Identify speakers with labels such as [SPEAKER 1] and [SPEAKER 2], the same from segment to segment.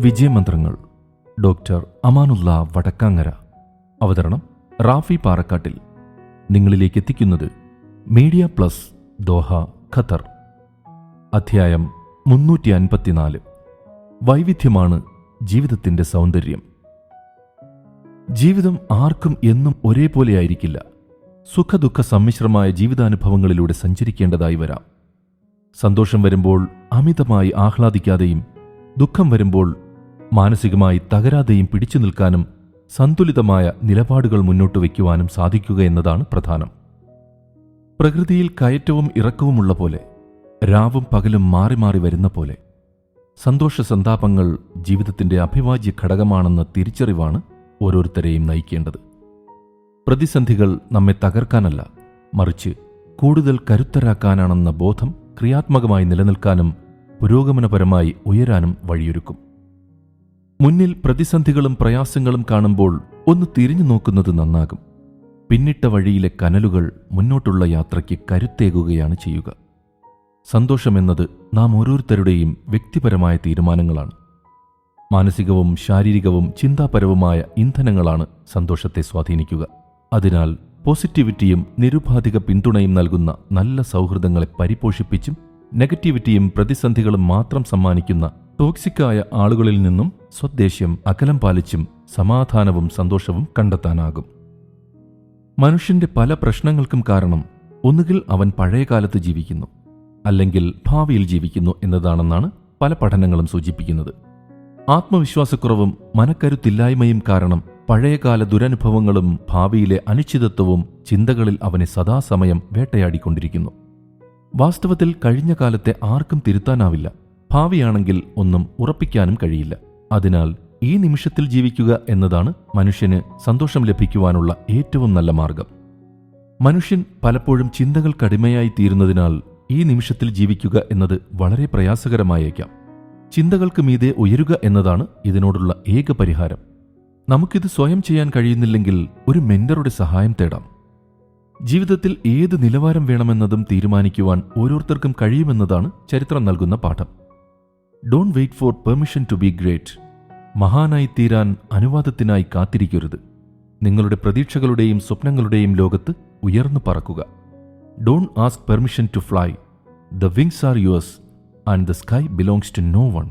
[SPEAKER 1] വിജയമന്ത്രങ്ങൾ doctor Amanullah Vadakkangara. അവതരണം റാഫി പാറക്കാട്ടിൽ. നിങ്ങളിലേക്ക് എത്തിക്കുന്നത് മീഡിയ പ്ലസ് ദോഹ ഖത്തർ. അധ്യായം മുന്നൂറ്റി അൻപത്തിനാല് വൈവിധ്യമാണ് ജീവിതത്തിന്റെ സൗന്ദര്യം. ജീവിതം ആർക്കും എന്നും ഒരേപോലെയായിരിക്കില്ല സുഖദുഃഖ സമ്മിശ്രമായ ജീവിതാനുഭവങ്ങളിലൂടെ സഞ്ചരിക്കേണ്ടതായി വരാം. സന്തോഷം വരുമ്പോൾ അമിതമായി ആഹ്ലാദിക്കാതെയും ദുഃഖം വരുമ്പോൾ മാനസികമായി തകരാതെയും പിടിച്ചു നിൽക്കാനും സന്തുലിതമായ നിലപാടുകൾ മുന്നോട്ട് വയ്ക്കുവാനും സാധിക്കുക എന്നതാണ് പ്രധാനം. പ്രകൃതിയിൽ കയറ്റവും ഇറക്കവുമുള്ള പോലെ രാവും പകലും മാറി മാറി വരുന്ന പോലെ സന്തോഷ സന്താപങ്ങൾ ജീവിതത്തിന്റെ അഭിവാജ്യ ഘടകമാണെന്ന തിരിച്ചറിവാണ് ഓരോരുത്തരെയും നയിക്കേണ്ടത്. പ്രതിസന്ധികൾ നമ്മെ തകർക്കാനല്ല മറിച്ച് കൂടുതൽ കരുത്തരാക്കാനാണെന്ന ബോധം ക്രിയാത്മകമായി നിലനിൽക്കാനും പുരോഗമനപരമായി ഉയരാനും വഴിയൊരുക്കും. മുന്നിൽ പ്രതിസന്ധികളും പ്രയാസങ്ങളും കാണുമ്പോൾ ഒന്ന് തിരിഞ്ഞു നോക്കുന്നത് നന്നാകും. പിന്നിട്ട വഴിയിലെ കനലുകൾ മുന്നോട്ടുള്ള യാത്രയ്ക്ക് കരുത്തേകുകയാണ് ചെയ്യുക. സന്തോഷമെന്നത് നാം ഓരോരുത്തരുടെയും വ്യക്തിപരമായ തീരുമാനങ്ങളാണ്. മാനസികവും ശാരീരികവും ചിന്താപരവുമായ ഇന്ധനങ്ങളാണ് സന്തോഷത്തെ സ്വാധീനിക്കുക. അതിനാൽ പോസിറ്റിവിറ്റിയും നിരുപാധിക പിന്തുണയും നൽകുന്ന നല്ല സൗഹൃദങ്ങളെ പരിപോഷിപ്പിച്ചും നെഗറ്റിവിറ്റിയും പ്രതിസന്ധികളും മാത്രം സമ്മാനിക്കുന്ന ടോക്സിക്കായ ആളുകളിൽ നിന്നും സ്വദ്ദേശ്യം അകലം പാലിച്ചും സമാധാനവും സന്തോഷവും കണ്ടെത്താനാകും. മനുഷ്യന്റെ പല പ്രശ്നങ്ങൾക്കും കാരണം ഒന്നുകിൽ അവൻ പഴയകാലത്ത് ജീവിക്കുന്നു അല്ലെങ്കിൽ ഭാവിയിൽ ജീവിക്കുന്നു എന്നതാണെന്നാണ് പല പഠനങ്ങളും സൂചിപ്പിക്കുന്നത്. ആത്മവിശ്വാസക്കുറവും മനക്കരുത്തില്ലായ്മയും കാരണം പഴയകാല ദുരനുഭവങ്ങളും ഭാവിയിലെ അനിശ്ചിതത്വവും ചിന്തകളിൽ അവനെ സദാസമയം വേട്ടയാടിക്കൊണ്ടിരിക്കുന്നു. വാസ്തവത്തിൽ കഴിഞ്ഞ കാലത്തെ ആർക്കും തിരുത്താനാവില്ല ഭാവിയാണെങ്കിൽ ഒന്നും ഉറപ്പിക്കാനും കഴിയില്ല. അതിനാൽ ഈ നിമിഷത്തിൽ ജീവിക്കുക എന്നതാണ് മനുഷ്യന് സന്തോഷം ലഭിക്കുവാനുള്ള ഏറ്റവും നല്ല മാർഗം. മനുഷ്യൻ പലപ്പോഴും ചിന്തകൾ കടിമയായി തീരുന്നതിനാൽ ഈ നിമിഷത്തിൽ ജീവിക്കുക എന്നത് വളരെ പ്രയാസകരമായേക്കാം. ചിന്തകൾക്ക് മീതെ ഉയരുക എന്നതാണ് ഇതിനോടുള്ള ഏക പരിഹാരം. നമുക്കിത് സ്വയം ചെയ്യാൻ കഴിയുന്നില്ലെങ്കിൽ ഒരു മെന്ററുടെ സഹായം തേടാം. ജീവിതത്തിൽ ഏത് നിലവാരം വേണമെന്നതും തീരുമാനിക്കുവാൻ ഓരോരുത്തർക്കും കഴിയുമെന്നതാണ് ചരിത്രം നൽകുന്ന പാഠം. Don't wait for permission to be great മഹാനായി തീരാൻ അനുവാദത്തിനായി കാത്തിരിക്കരുത്. നിങ്ങളുടെ പ്രതീക്ഷകളുടെയും സ്വപ്നങ്ങളുടെയും ലോകത്ത് ഉയർന്നു പറക്കുക. Don't ask permission to fly the wings are yours and the sky belongs to no one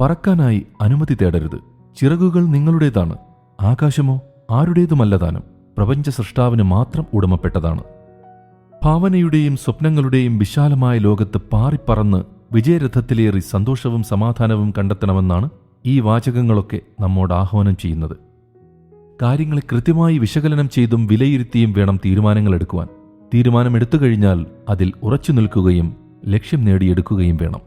[SPEAKER 1] പറക്കാനായി അനുമതി തേടരുത്. ചിറകുകൾ നിങ്ങളുടേതാണ്. ആകാശമോ ആരുടേതുമല്ല താനും പ്രപഞ്ച സൃഷ്ടാവിന് മാത്രം ഉടമപ്പെട്ടതാണ്. ഭാവനയുടെയും സ്വപ്നങ്ങളുടെയും വിശാലമായ ലോകത്ത് പാറിപ്പറന്ന് വിജയരഥത്തിലേറി സന്തോഷവും സമാധാനവും കണ്ടെത്തണമെന്നാണ് ഈ വാചകങ്ങളൊക്കെ നമ്മോട് ആഹ്വാനം ചെയ്യുന്നത്. കാര്യങ്ങളെ കൃത്യമായി വിശകലനം ചെയ്തും വിലയിരുത്തിയും വേണം തീരുമാനങ്ങൾ എടുക്കുവാൻ തീരുമാനമെടുത്തു കഴിഞ്ഞാൽ അതിൽ ഉറച്ചു നിൽക്കുകയും ലക്ഷ്യം നേടിയെടുക്കുകയും വേണം.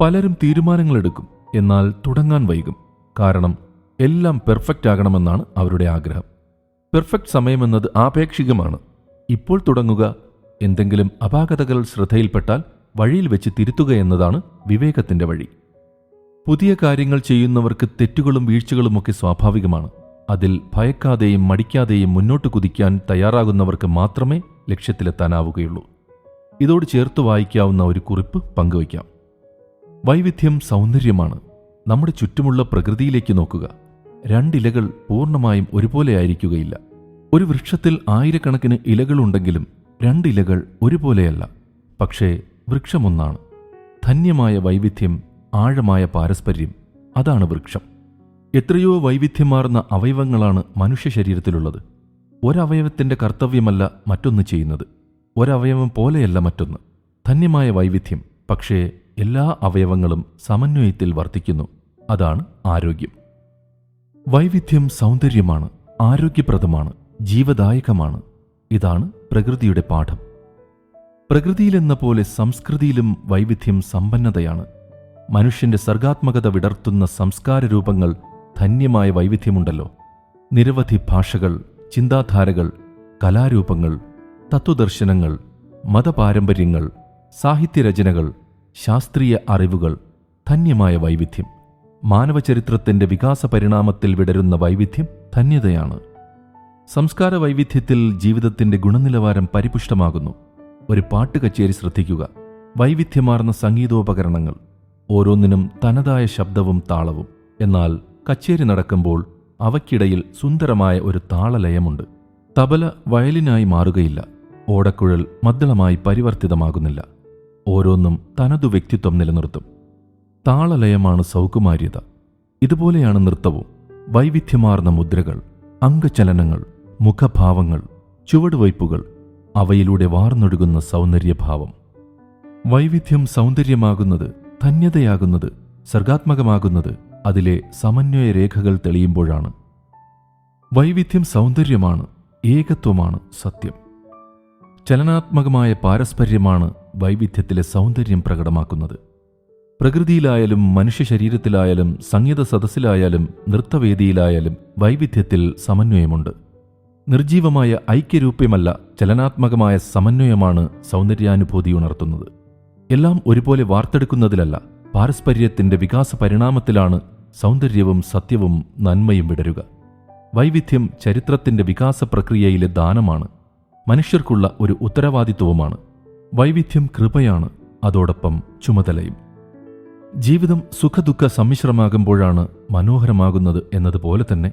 [SPEAKER 1] പലരും തീരുമാനങ്ങളെടുക്കും എന്നാൽ തുടങ്ങാൻ വൈകും. കാരണം എല്ലാം പെർഫെക്റ്റ് ആകണമെന്നാണ് അവരുടെ ആഗ്രഹം. പെർഫെക്റ്റ് സമയമെന്നത് ആപേക്ഷികമാണ്. ഇപ്പോൾ തുടങ്ങുക എന്തെങ്കിലും അപാകതകൾ ശ്രദ്ധയിൽപ്പെട്ടാൽ വഴിയിൽ വെച്ച് തിരുത്തുക എന്നതാണ് വിവേകത്തിന്റെ വഴി. പുതിയ കാര്യങ്ങൾ ചെയ്യുന്നവർക്ക് തെറ്റുകളും വീഴ്ചകളുമൊക്കെ സ്വാഭാവികമാണ്. അതിൽ ഭയക്കാതെയും മടിക്കാതെയും മുന്നോട്ട് കുതിക്കാൻ തയ്യാറാകുന്നവർക്ക് മാത്രമേ ലക്ഷ്യത്തിലെത്താനാവുകയുള്ളൂ. ഇതോട് ചേർത്ത് വായിക്കാവുന്ന ഒരു കുറിപ്പ് പങ്കുവയ്ക്കാം. വൈവിധ്യം സൗന്ദര്യമാണ്. നമ്മുടെ ചുറ്റുമുള്ള പ്രകൃതിയിലേക്ക് നോക്കുക. രണ്ടിലകൾ പൂർണമായും ഒരുപോലെ ആയിരിക്കുകയില്ല. ഒരു വൃക്ഷത്തിൽ ആയിരക്കണക്കിന് ഇലകളുണ്ടെങ്കിലും രണ്ടിലകൾ ഒരുപോലെയല്ല. പക്ഷേ വൃക്ഷമൊന്നാണ്. ധന്യമായ വൈവിധ്യം ആഴമായ പാരസ്പര്യം അതാണ് വൃക്ഷം. എത്രയോ വൈവിധ്യമാർന്ന അവയവങ്ങളാണ് മനുഷ്യ ശരീരത്തിലുള്ളത് ഒരവയവത്തിന്റെ കർത്തവ്യമല്ല മറ്റൊന്ന് ചെയ്യുന്നത്. ഒരവയവം പോലെയല്ല മറ്റൊന്ന്. ധന്യമായ വൈവിധ്യം പക്ഷേ എല്ലാ അവയവങ്ങളും സമന്വയത്തിൽ വർത്തിക്കുന്നു. അതാണ് ആരോഗ്യം. വൈവിധ്യം സൗന്ദര്യമാണ് ആരോഗ്യപ്രദമാണ് ജീവദായകമാണ്. ഇതാണ് പ്രകൃതിയുടെ പാഠം. പ്രകൃതിയിലെന്ന പോലെ സംസ്കൃതിയിലും വൈവിധ്യം സമ്പന്നതയാണ്. മനുഷ്യന്റെ സർഗാത്മകത വിടർത്തുന്ന സംസ്കാര രൂപങ്ങൾ ധന്യമായ വൈവിധ്യമുണ്ടല്ലോ. നിരവധി ഭാഷകൾ ചിന്താധാരകൾ കലാരൂപങ്ങൾ തത്വദർശനങ്ങൾ മതപാരമ്പര്യങ്ങൾ സാഹിത്യരചനകൾ ശാസ്ത്രീയ അറിവുകൾ ധന്യമായ വൈവിധ്യം. മാനവചരിത്രത്തിന്റെ വികാസ പരിണാമത്തിൽ വിടരുന്ന വൈവിധ്യം ധന്യതയാണ്. സംസ്കാര വൈവിധ്യത്തിൽ ജീവിതത്തിന്റെ ഗുണനിലവാരം പരിപുഷ്ടമാകുന്നു. ഒരു പാട്ട് കച്ചേരി ശ്രദ്ധിക്കുക. വൈവിധ്യമാർന്ന സംഗീതോപകരണങ്ങൾ. ഓരോന്നിനും തനതായ ശബ്ദവും താളവും. എന്നാൽ കച്ചേരി നടക്കുമ്പോൾ അവയ്ക്കിടയിൽ സുന്ദരമായ ഒരു താളലയമുണ്ട്. തബല വയലിനായി മാറുകയില്ല. ഓടക്കുഴൽ മദ്ദളമായി പരിവർത്തിതമാകുന്നില്ല. ഓരോന്നും തനതു വ്യക്തിത്വം നിലനിർത്തും. താളലയമാണ് സൗകുമാര്യത. ഇതുപോലെയാണ് നൃത്തവും. വൈവിധ്യമാർന്ന മുദ്രകൾ അംഗചലനങ്ങൾ മുഖഭാവങ്ങൾ ചുവടുവയ്പ്പുകൾ അവയിലൂടെ വാർന്നൊഴുകുന്ന സൗന്ദര്യഭാവം. വൈവിധ്യം സൗന്ദര്യമാകുന്നത് ധന്യതയാകുന്നത് സർഗാത്മകമാകുന്നത് അതിലെ സമന്വയ രേഖകൾ തെളിയുമ്പോഴാണ്. വൈവിധ്യം സൗന്ദര്യമാണ് ഏകത്വമാണ് സത്യം. ചലനാത്മകമായ പാരസ്പര്യമാണ് വൈവിധ്യത്തിലെ സൗന്ദര്യം പ്രകടമാക്കുന്നത്. പ്രകൃതിയിലായാലും മനുഷ്യ ശരീരത്തിലായാലും സംഗീത സദസ്സിലായാലും നൃത്തവേദിയിലായാലും വൈവിധ്യത്തിൽ സമന്വയമുണ്ട്. നിർജീവമായ ഐക്യരൂപ്യമല്ല ചലനാത്മകമായ സമന്വയമാണ് സൗന്ദര്യാനുഭൂതി ഉണർത്തുന്നത്. എല്ലാം ഒരുപോലെ വാർത്തെടുക്കുന്നതിലല്ല പാരസ്പര്യത്തിന്റെ വികാസ പരിണാമത്തിലാണ് സൗന്ദര്യവും സത്യവും നന്മയും വിടരുക. വൈവിധ്യം ചരിത്രത്തിന്റെ വികാസ പ്രക്രിയയിലെ ദാനമാണ് മനുഷ്യർക്കുള്ള ഒരു ഉത്തരവാദിത്വവുമാണ്. വൈവിധ്യം കൃപയാണ് അതോടൊപ്പം ചുമതലയും. ജീവിതം സുഖദുഃഖ സമ്മിശ്രമാകുമ്പോഴാണ് മനോഹരമാകുന്നത് എന്നതുപോലെ തന്നെ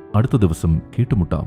[SPEAKER 1] അടുത്ത ദിവസം കേട്ടുമുട്ടാം